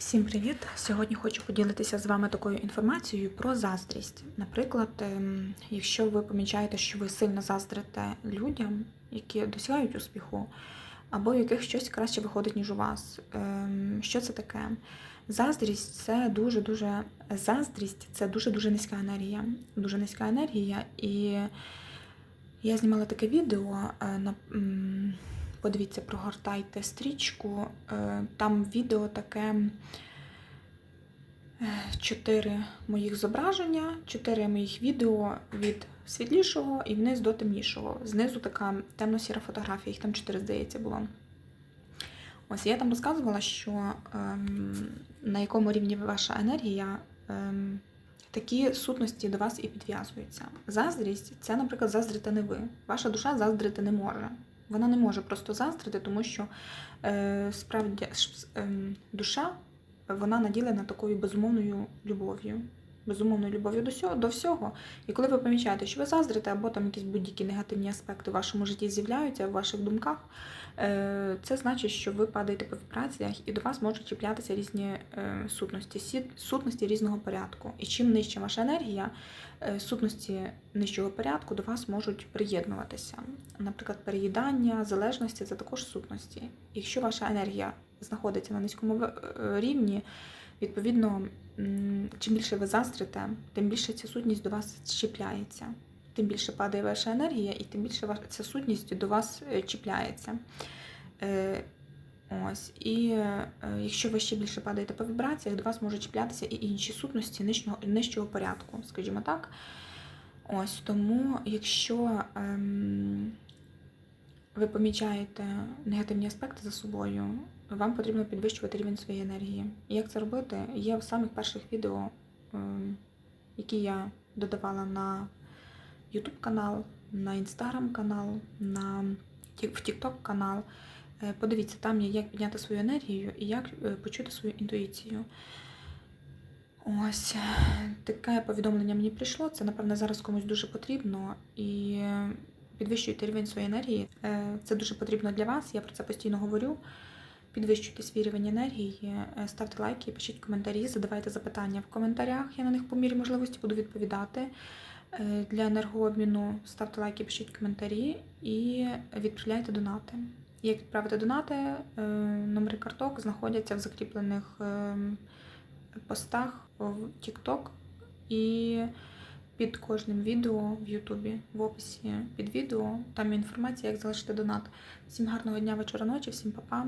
Всім привіт! Сьогодні хочу поділитися з вами такою інформацією про заздрість. Наприклад, ем, якщо ви помічаєте, що ви сильно заздрите людям, які досягають успіху, або в яких щось краще виходить, ніж у вас. Ем, Що це таке? Заздрість це дуже-дуже заздрість це дуже-дуже низька енергія. Дуже низька енергія. І я знімала таке відео е, на. Подивіться, прогортайте стрічку. Е, Там відео таке е, чотири моїх зображення, чотири моїх відео від світлішого і вниз до темнішого. Знизу така темно-сіра фотографія, їх там чотири, здається, було. Ось я там розказувала, що ем, на якому рівні ваша енергія, ем, такі сутності до вас і підв'язуються. Заздрість це, наприклад, заздрите не ви. Ваша душа заздрити не може. Вона не може просто заздрити, тому що е, справді ем, душа вона наділена такою безумовною любов'ю. Безумовною любов'ю до всього, до всього. І коли ви помічаєте, що ви заздрите, або там якісь будь-які негативні аспекти в вашому житті з'являються, в ваших думках, е, це значить, що ви падаєте по вібраціях і до вас можуть чіплятися різні е, сутності, сутності різного порядку. І чим нижча ваша енергія, е, сутності нижчого порядку до вас можуть приєднуватися. Наприклад, переїдання, залежності це також сутності. Якщо ваша енергія знаходиться на низькому рівні, відповідно, чим більше ви заздрите, тим більше ця сутність до вас чіпляється. Тим більше падає ваша енергія, і тим більше ця сутність до вас е, чіпляється. Е, Ось. І е, якщо ви ще більше падаєте по вібраціях, до вас можуть чіплятися і інші сутності нижнього, нижчого порядку, скажімо так. Ось тому, якщо ем, ви помічаєте негативні аспекти за собою, вам потрібно підвищувати рівень своєї енергії. І як це робити? Є в самих перших відео, ем, які я додавала на YouTube канал, на Instagram канал, на в TikTok канал. Е, Подивіться, там є як підняти свою енергію і як е, почути свою інтуїцію. Ось таке повідомлення мені прийшло. Це, напевно, зараз комусь дуже потрібно. І підвищуйте рівень своєї енергії. Е, Це дуже потрібно для вас. Я про це постійно говорю. Підвищуйте свій рівень енергії, е, ставте лайки, пишіть коментарі, задавайте запитання в коментарях. Я на них по мірі можливості буду відповідати. Е, Для енергообміну ставте лайки, пишіть коментарі і відправляйте донати. Як відправити донати, номери карток знаходяться в закріплених ем, постах в TikTok і під кожним відео в Ютубі, в описі під відео. Там є інформація, як залишити донат. Всім гарного дня, вечора, ночі, всім па-па.